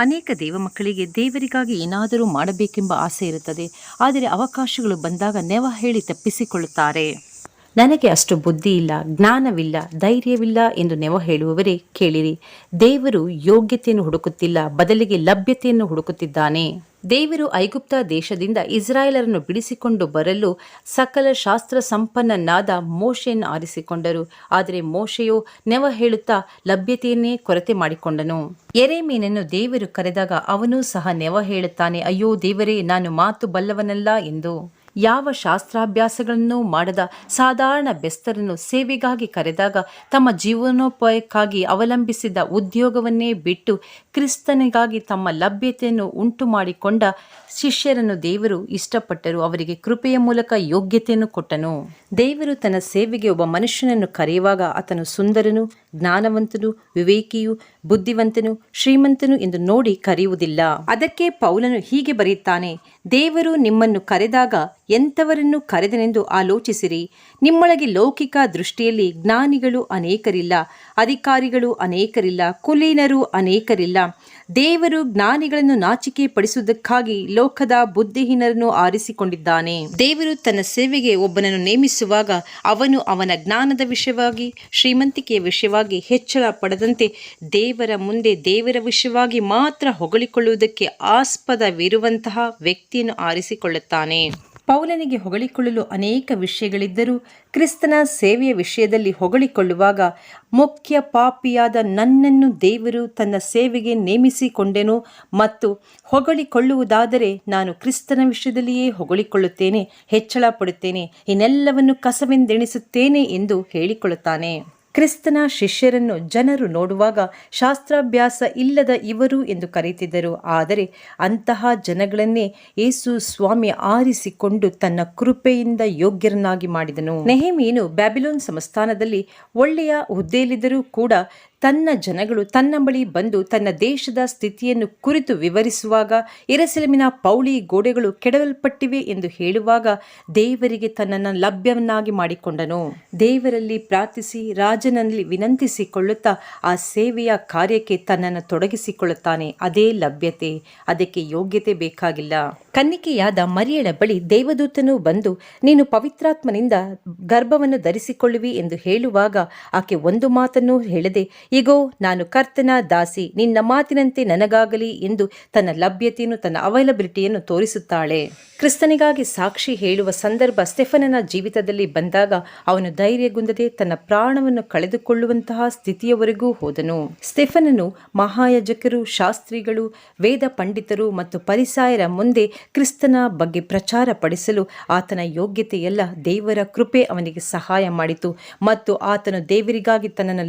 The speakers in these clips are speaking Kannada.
ಅನೇಕ ದೇವ ಮಕ್ಕಳಿಗೆ ದೇವರಿಗಾಗಿ ಏನಾದರೂ ಮಾಡಬೇಕೆಂಬ ಆಸೆ ಇರುತ್ತದೆ. ಆದರೆ ಅವಕಾಶಗಳು ಬಂದಾಗ ನೆವ ಹೇಳಿ ತಪ್ಪಿಸಿಕೊಳ್ಳುತ್ತಾರೆ. ನನಗೆ ಅಷ್ಟು ಬುದ್ಧಿ ಇಲ್ಲ, ಜ್ಞಾನವಿಲ್ಲ, ಧೈರ್ಯವಿಲ್ಲ ಎಂದು ನೆವ ಹೇಳುವವರೇ ಕೇಳಿರಿ. ದೇವರು ಯೋಗ್ಯತೆಯನ್ನು ಹುಡುಕುತ್ತಿಲ್ಲ, ಬದಲಿಗೆ ಲಭ್ಯತೆಯನ್ನು ಹುಡುಕುತ್ತಿದ್ದಾನೆ. ದೇವರು ಐಗುಪ್ತ ದೇಶದಿಂದ ಇಸ್ರಾಯೇಲರನ್ನು ಬಿಡಿಸಿಕೊಂಡು ಬರಲು ಸಕಲ ಶಾಸ್ತ್ರ ಸಂಪನ್ನನಾದ ಮೋಶೆಯನ್ನು ಆರಿಸಿಕೊಂಡರು. ಆದರೆ ಮೋಶೆಯು ನೆವ ಹೇಳುತ್ತಾ ಲಭ್ಯತೆಯನ್ನೇ ಕೊರತೆ ಮಾಡಿಕೊಂಡನು. ಎರೆಮೀನನ್ನು ದೇವರು ಕರೆದಾಗ ಅವನೂ ಸಹ ನೆವ ಹೇಳುತ್ತಾನೆ, ಅಯ್ಯೋ ದೇವರೇ, ನಾನು ಮಾತು ಬಲ್ಲವನಲ್ಲ ಎಂದು. ಯಾವ ಶಾಸ್ತ್ರಾಭ್ಯಾಸಗಳನ್ನು ಮಾಡದ ಸಾಧಾರಣ ಬೆಸ್ತರನ್ನು ಸೇವೆಗಾಗಿ ಕರೆದಾಗ ತಮ್ಮ ಜೀವನೋಪಾಯಕ್ಕಾಗಿ ಅವಲಂಬಿಸಿದ ಉದ್ಯೋಗವನ್ನೇ ಬಿಟ್ಟು ಕ್ರಿಸ್ತನಿಗಾಗಿ ತಮ್ಮ ಲಭ್ಯತೆಯನ್ನು ಉಂಟು ಮಾಡಿಕೊಂಡ ಶಿಷ್ಯರನ್ನು ದೇವರು ಇಷ್ಟಪಟ್ಟರು. ಅವರಿಗೆ ಕೃಪೆಯ ಮೂಲಕ ಯೋಗ್ಯತೆಯನ್ನು ಕೊಟ್ಟನು. ದೇವರು ತನ್ನ ಸೇವೆಗೆ ಒಬ್ಬ ಮನುಷ್ಯನನ್ನು ಕರೆಯುವಾಗ ಆತನು ಸುಂದರನು ಜ್ಞಾನವಂತನು, ವಿವೇಕಿಯು, ಬುದ್ಧಿವಂತನು, ಶ್ರೀಮಂತನು ಎಂದು ನೋಡಿ ಕರೆಯುವುದಿಲ್ಲ. ಅದಕ್ಕೆ ಪೌಲನು ಹೀಗೆ ಬರೆಯುತ್ತಾನೆ, ದೇವರು ನಿಮ್ಮನ್ನು ಕರೆದಾಗ ಎಂಥವರನ್ನು ಕರೆದನೆಂದು ಆಲೋಚಿಸಿರಿ. ನಿಮ್ಮೊಳಗೆ ಲೌಕಿಕ ದೃಷ್ಟಿಯಲ್ಲಿ ಜ್ಞಾನಿಗಳು ಅನೇಕರಿಲ್ಲ, ಅಧಿಕಾರಿಗಳು ಅನೇಕರಿಲ್ಲ, ಕುಲೀನರು ಅನೇಕರಿಲ್ಲ. ದೇವರು ಜ್ಞಾನಿಗಳನ್ನು ನಾಚಿಕೆ ಪಡಿಸುವುದಕ್ಕಾಗಿ ಲೋಕದ ಬುದ್ಧಿಹೀನರನ್ನು ಆರಿಸಿಕೊಂಡಿದ್ದಾನೆ. ದೇವರು ತನ್ನ ಸೇವೆಗೆ ಒಬ್ಬನನ್ನು ನೇಮಿಸುವಾಗ ಅವನು ಅವನ ಜ್ಞಾನದ ವಿಷಯವಾಗಿ, ಶ್ರೀಮಂತಿಕೆಯ ವಿಷಯವಾಗಿ ಹೆಚ್ಚಳ ಪಡದಂತೆ ದೇವರ ಮುಂದೆ ದೇವರ ವಿಷಯವಾಗಿ ಮಾತ್ರ ಹೊಗಳಿಕೊಳ್ಳುವುದಕ್ಕೆ ಆಸ್ಪದವಿರುವಂತಹ ವ್ಯಕ್ತಿಯನ್ನು ಆರಿಸಿಕೊಳ್ಳುತ್ತಾನೆ. ಪೌಲನಿಗೆ ಹೊಗಳಿಕೊಳ್ಳಲು ಅನೇಕ ವಿಷಯಗಳಿದ್ದರೂ ಕ್ರಿಸ್ತನ ಸೇವೆಯ ವಿಷಯದಲ್ಲಿ ಹೊಗಳಿಕೊಳ್ಳುವಾಗ ಮುಖ್ಯ ಪಾಪಿಯಾದ ನನ್ನನ್ನು ದೇವರು ತನ್ನ ಸೇವೆಗೆ ನೇಮಿಸಿಕೊಂಡೆನು ಮತ್ತು ಹೊಗಳಿಕೊಳ್ಳುವುದಾದರೆ ನಾನು ಕ್ರಿಸ್ತನ ವಿಷಯದಲ್ಲಿಯೇ ಹೊಗಳಿಕೊಳ್ಳುತ್ತೇನೆ, ಹೆಚ್ಚಳ ಪಡುತ್ತೇನೆ, ಇನ್ನೆಲ್ಲವನ್ನು ಕಸವೆಂದೆಣಿಸುತ್ತೇನೆ ಎಂದು ಹೇಳಿಕೊಳ್ಳುತ್ತಾನೆ. ಕ್ರಿಸ್ತನ ಶಿಷ್ಯರನ್ನು ಜನರು ನೋಡುವಾಗ ಶಾಸ್ತ್ರಾಭ್ಯಾಸ ಇಲ್ಲದ ಇವರು ಎಂದು ಕರೆಯುತ್ತಿದ್ದರು. ಆದರೆ ಅಂತಹ ಜನಗಳನ್ನೇ ಯೇಸು ಸ್ವಾಮಿ ಆರಿಸಿಕೊಂಡು ತನ್ನ ಕೃಪೆಯಿಂದ ಯೋಗ್ಯರನ್ನಾಗಿ ಮಾಡಿದನು. ನೆಹಮೀನು ಬ್ಯಾಬಿಲೋನ್ ಸಂಸ್ಥಾನದಲ್ಲಿ ಒಳ್ಳೆಯ ಹುದ್ದೆಯಲ್ಲಿದ್ದರೂ ಕೂಡ ತನ್ನ ಜನಗಳು ತನ್ನ ಬಳಿ ಬಂದು ತನ್ನ ದೇಶದ ಸ್ಥಿತಿಯನ್ನು ಕುರಿತು ವಿವರಿಸುವಾಗ ಇರಸೆಲಮಿನ ಪೌಳಿ ಗೋಡೆಗಳು ಕೆಡವಲ್ಪಟ್ಟಿವೆ ಎಂದು ಹೇಳುವಾಗ ದೇವರಿಗೆ ತನ್ನನ್ನು ಲಭ್ಯವನ್ನಾಗಿ ಮಾಡಿಕೊಂಡನು. ದೇವರಲ್ಲಿ ಪ್ರಾರ್ಥಿಸಿ, ರಾಜನಲ್ಲಿ ವಿನಂತಿಸಿಕೊಳ್ಳುತ್ತಾ ಆ ಸೇವೆಯ ಕಾರ್ಯಕ್ಕೆ ತನ್ನನ್ನು ತೊಡಗಿಸಿಕೊಳ್ಳುತ್ತಾನೆ. ಅದೇ ಲಭ್ಯತೆ, ಅದಕ್ಕೆ ಯೋಗ್ಯತೆ ಬೇಕಾಗಿಲ್ಲ. ಕನ್ನಿಕೆಯಾದ ಮರಿಯಳ ಬಳಿ ದೇವದೂತನು ಬಂದು, ನೀನು ಪವಿತ್ರಾತ್ಮನಿಂದ ಗರ್ಭವನ್ನು ಧರಿಸಿಕೊಳ್ಳುವಿ ಎಂದು ಹೇಳುವಾಗ ಆಕೆ ಒಂದು ಮಾತನ್ನು ಹೇಳದೆ ಈಗೋ ನಾನು ಕರ್ತನ ದಾಸಿ, ನಿನ್ನ ಮಾತಿನಂತೆ ನನಗಾಗಲಿ ಎಂದು ತನ್ನ ಲಭ್ಯತೆಯನ್ನು, ತನ್ನ ಅವೈಲಬಿಲಿಟಿಯನ್ನು ತೋರಿಸುತ್ತಾಳೆ. ಕ್ರಿಸ್ತನಿಗಾಗಿ ಸಾಕ್ಷಿ ಹೇಳುವ ಸಂದರ್ಭ ಸ್ಟೆಫನನ ಜೀವಿತದಲ್ಲಿ ಬಂದಾಗ ಅವನು ಧೈರ್ಯಗುಂದದೆ ತನ್ನ ಪ್ರಾಣವನ್ನು ಕಳೆದುಕೊಳ್ಳುವಂತಹ ಸ್ಥಿತಿಯವರೆಗೂ ಹೋದನು. ಸ್ಟೆಫನನು ಮಹಾಯಾಜಕರು, ಶಾಸ್ತ್ರಿಗಳು, ವೇದ ಪಂಡಿತರು ಮತ್ತು ಪರಿಸಾಯರ ಮುಂದೆ ಕ್ರಿಸ್ತನ ಬಗ್ಗೆ ಪ್ರಚಾರ ಪಡಿಸಲು ಆತನ ಯೋಗ್ಯತೆಯೆಲ್ಲ ದೇವರ ಕೃಪೆ ಅವನಿಗೆ ಸಹಾಯ ಮಾಡಿತು ಮತ್ತು ಆತನು ದೇವರಿಗಾಗಿ ತನ್ನನ್ನು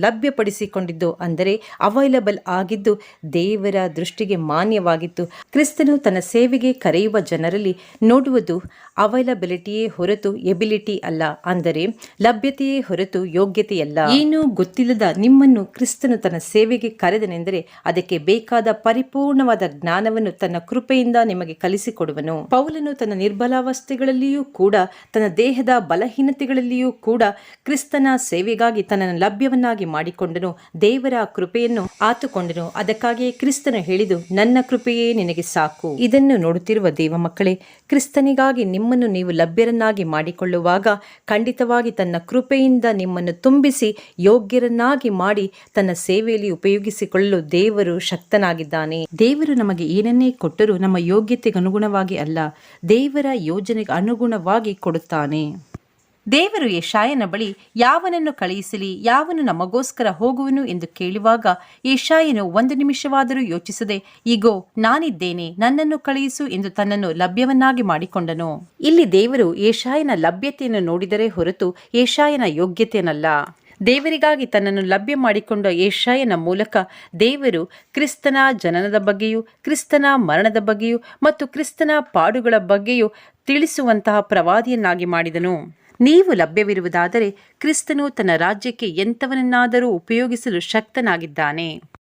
ಲಭ್ಯಪಡಿಸಿಕೊಂಡಿದ್ದು ಅಂದರೆ ಅವೈಲಬಲ್ ಆಗಿದ್ದು ದೇವರ ದೃಷ್ಟಿಗೆ ಮಾನ್ಯವಾಗಿತ್ತು. ಕ್ರಿಸ್ತನು ತನ್ನ ಸೇವೆಗೆ ಕರೆಯುವ ಜನರಲ್ಲಿ ನೋಡುವುದು ಅವೈಲಬಿಲಿಟಿಯೇ ಹೊರತು ಎಬಿಲಿಟಿ ಅಲ್ಲ, ಅಂದರೆ ಲಭ್ಯತೆಯೇ ಹೊರತು ಯೋಗ್ಯತೆಯಲ್ಲ. ಏನೂ ಗೊತ್ತಿಲ್ಲದ ನಿಮ್ಮನ್ನು ಕ್ರಿಸ್ತನು ತನ್ನ ಸೇವೆಗೆ ಕರೆದನೆಂದರೆ ಅದಕ್ಕೆ ಬೇಕಾದ ಪರಿಪೂರ್ಣವಾದ ಜ್ಞಾನವನ್ನು ತನ್ನ ಕೃಪೆಯಿಂದ ನಿಮಗೆ ಕಲಿಸಿಕೊಡುವನು. ಪೌಲನು ತನ್ನ ನಿರ್ಬಲಾವಸ್ಥೆಗಳಲ್ಲಿಯೂ ಕೂಡ, ತನ್ನ ದೇಹದ ಬಲಹೀನತೆಗಳಲ್ಲಿಯೂ ಕೂಡ ಕ್ರಿಸ್ತನ ಸೇವೆಗಾಗಿ ತನ್ನನ್ನು ಲಭ್ಯವನ್ನಾಗಿ ಮಾಡಿಕೊಂಡನು. ದೇವರ ಕೃಪೆಯನ್ನು ಆತುಕೊಂಡನು. ಅದಕ್ಕಾಗಿಯೇ ಕ್ರಿಸ್ತನು ಹೇಳಿದು, ನನ್ನ ಕೃಪೆಯೇ ನಿನಗೆ ಸಾಕು. ಇದನ್ನು ನೋಡುತ್ತಿರುವ ದೇವ ಮಕ್ಕಳೇ, ಕ್ರಿಸ್ತನಿಗಾಗಿ ನಿಮ್ಮನ್ನು ನೀವು ಲಭ್ಯರನ್ನಾಗಿ ಮಾಡಿಕೊಳ್ಳುವಾಗ ಖಂಡಿತವಾಗಿ ತನ್ನ ಕೃಪೆಯಿಂದ ನಿಮ್ಮನ್ನು ತುಂಬಿಸಿ, ಯೋಗ್ಯರನ್ನಾಗಿ ಮಾಡಿ ತನ್ನ ಸೇವೆಯಲ್ಲಿ ಉಪಯೋಗಿಸಿಕೊಳ್ಳಲು ದೇವರು ಶಕ್ತನಾಗಿದ್ದಾನೆ. ದೇವರು ನಮಗೆ ಏನನ್ನೇ ಕೊಟ್ಟರೂ ನಮ್ಮ ಯೋಗ್ಯತೆಗೆ ಅನುಗುಣವಾಗಿ ಅಲ್ಲ, ದೇವರ ಯೋಜನೆಗೆ ಅನುಗುಣವಾಗಿ ಕೊಡುತ್ತಾನೆ. ದೇವರು ಯಶಾಯನ ಬಳಿ ಯಾವನನ್ನು ಕಳುಹಿಸಲಿ, ಯಾವನು ನಮಗೋಸ್ಕರ ಹೋಗುವನು ಎಂದು ಕೇಳುವಾಗ ಯಶಾಯನು ಒಂದು ನಿಮಿಷವಾದರೂ ಯೋಚಿಸದೆ ಈಗೋ ನಾನಿದ್ದೇನೆ, ನನ್ನನ್ನು ಕಳುಹಿಸು ಎಂದು ತನ್ನನ್ನು ಲಭ್ಯವನ್ನಾಗಿ ಮಾಡಿಕೊಂಡನು. ಇಲ್ಲಿ ದೇವರು ಯಶಾಯನ ಲಭ್ಯತೆಯನ್ನು ನೋಡಿದರೆ ಹೊರತು ಯಶಾಯನ ಯೋಗ್ಯತೆಯನ್ನಲ್ಲ. ದೇವರಿಗಾಗಿ ತನ್ನನ್ನು ಲಭ್ಯ ಮಾಡಿಕೊಂಡ ಏಷಾಯನ ಮೂಲಕ ದೇವರು ಕ್ರಿಸ್ತನ ಜನನದ ಬಗ್ಗೆಯೂ, ಕ್ರಿಸ್ತನ ಮರಣದ ಬಗ್ಗೆಯೂ ಮತ್ತು ಕ್ರಿಸ್ತನ ಪಾಡುಗಳ ಬಗ್ಗೆಯೂ ತಿಳಿಸುವಂತಹ ಪ್ರವಾದಿಯನ್ನಾಗಿ ಮಾಡಿದನು. ನೀವು ಲಭ್ಯವಿರುವುದಾದರೆ ಕ್ರಿಸ್ತನು ತನ್ನ ರಾಜ್ಯಕ್ಕೆ ಎಂಥವನನ್ನಾದರೂ ಉಪಯೋಗಿಸಲು ಶಕ್ತನಾಗಿದ್ದಾನೆ.